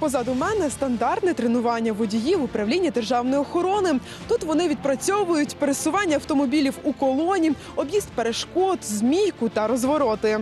Позаду мене стандартне тренування водіїв управління державної охорони. Тут вони відпрацьовують пересування автомобілів у колоні, об'їзд перешкод, змійку та розвороти.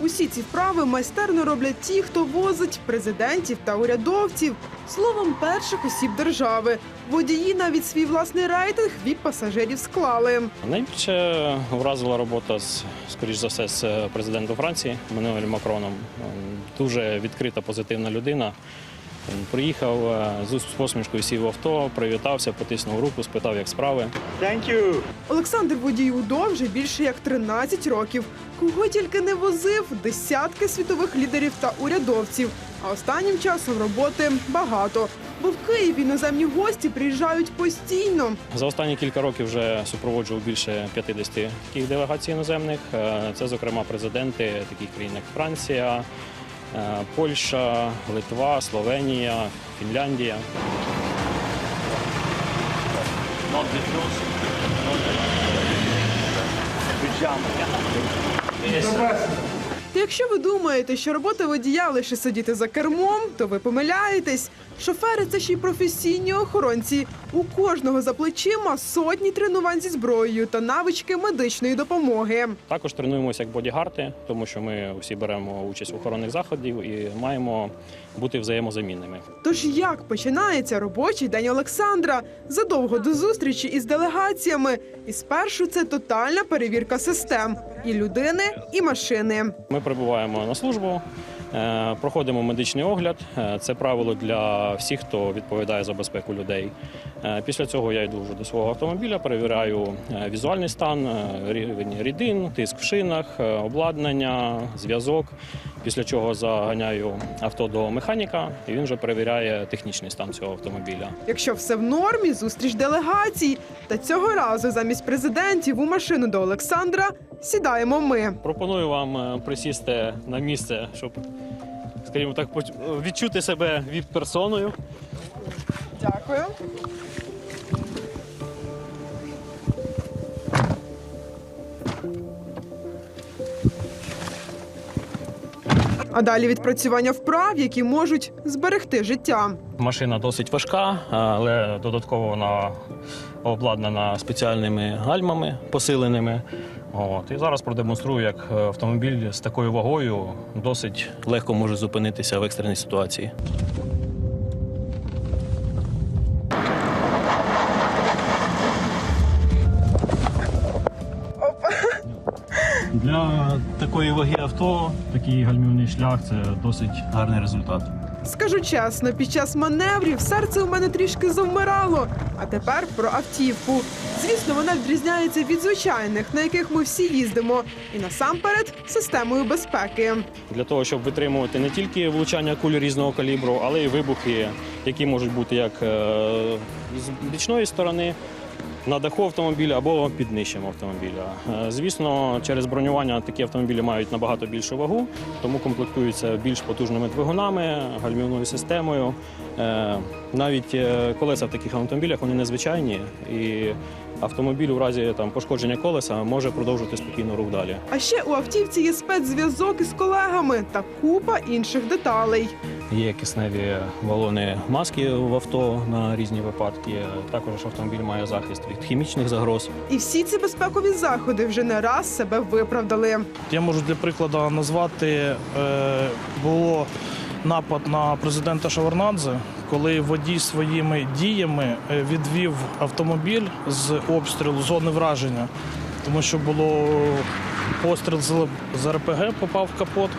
Усі ці вправи майстерно роблять ті, хто возить президентів та урядовців. Словом, перших осіб держави. Водії навіть свій власний рейтинг від пасажирів склали. Найбільше вразила робота з, скоріш за все, з президентом Франції Мануелем Макроном. Ем, Дуже відкрита, позитивна людина. Він Приїхав е, з посмішкою, сів в авто, привітався, потиснув руку, спитав, як справи. Thank you. Олександр водій УДО вже більше як 13 років. Кого тільки не возив десятки світових лідерів та урядовців. А останнім часом роботи багато. Бо в Києві іноземні гості приїжджають постійно. За останні кілька років вже супроводжував більше 50 таких делегацій іноземних. Е, Це, зокрема, президенти таких країн, як Франція, е, Польща, Литва, Словенія, Фінляндія. Not Та якщо ви думаєте, що робота водія лише сидіти за кермом, то ви помиляєтесь. Шофери це ще й професійні охоронці. У кожного за плечима сотні тренувань зі зброєю та навички медичної допомоги. Також тренуємося як бодігарти, тому що ми всі беремо участь в охоронних заходів і маємо бути взаємозамінними. Тож як починається робочий день Олександра задовго до зустрічі із делегаціями? І спершу це тотальна перевірка систем і людини, і машини. Ми прибуваємо на службу, е, проходимо медичний огляд. Е, Це правило для всіх, хто відповідає за безпеку людей. Е, Після цього я йду вже до свого автомобіля, перевіряю візуальний стан, рівень рідин, тиск в шинах, обладнання, зв'язок. Після чого заганяю авто до механіка, і він вже перевіряє технічний стан цього автомобіля. Якщо все в нормі, зустріч делегацій. Та цього разу замість президентів у машину до Олександра сідаємо ми. Пропоную вам е, присісти на місце, щоб, скажімо так, відчути себе віп-персоною. Дякую. А далі відпрацювання вправ, які можуть зберегти життя. Машина досить важка, але додатково вона обладнана спеціальними гальмами посиленими. От. І зараз продемонструю, як е, автомобіль з такою вагою досить легко може зупинитися в екстреній ситуації. Для такої ваги авто такий гальмівний шлях це досить гарний результат. Скажу чесно, під час маневрів серце у мене трішки завмирало. А тепер про автівку. Звісно, вона відрізняється від звичайних, на яких ми всі їздимо, і насамперед системою безпеки. для того, щоб витримувати не тільки влучання куль різного калібру, але й вибухи, які можуть бути як е, з бічної сторони. На даху автомобіля або під нижчим автомобіля. Е, Звісно, через бронювання такі автомобілі мають набагато більшу вагу, тому комплектуються більш потужними двигунами, гальмівною системою. Е, Навіть е, колеса в таких автомобілях вони незвичайні, і автомобіль у разі там пошкодження колеса може продовжувати спокійно рух далі. А ще у автівці є спецзв'язок із колегами та купа інших деталей. Є кисневі балони маски в авто на різні випадки. Також автомобіль має захист від хімічних загроз. І всі ці безпекові заходи вже не раз себе виправдали. Я можу для прикладу назвати, е, було напад на президента Шаварнадзе, коли водій своїми діями е, відвів автомобіль з обстрілу зони враження, тому що було постріл з- з РПГ, попав в капот,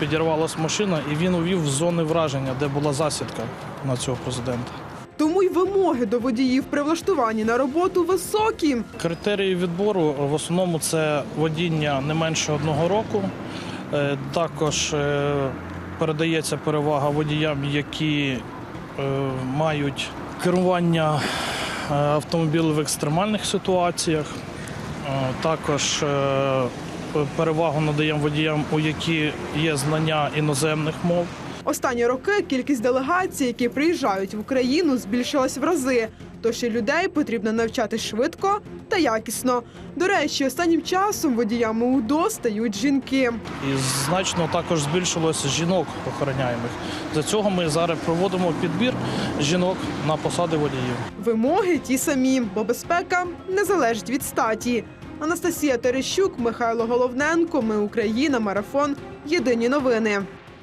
підірвалась машина, і він увів в зони враження, де була засідка на цього президента. Тому й вимоги до водіїв при влаштуванні на роботу високі. Критерії відбору в основному це водіння не менше одного року. Е, Також е, передається перевага водіям, які е, мають керування автомобілем в екстремальних ситуаціях. Також перевагу надаємо водіям, у які є знання іноземних мов. Останні роки кількість делегацій, які приїжджають в Україну, збільшилась в рази. Тож і людей потрібно навчати швидко та якісно. До речі, останнім часом водіями УДО стають жінки. І значно також збільшилося жінок охороняємих. За цього ми зараз проводимо підбір жінок на посади водіїв. Вимоги ті самі, бо безпека не залежить від статі. Анастасія Терещук, Михайло Головненко. Ми Україна. Марафон. Єдині новини.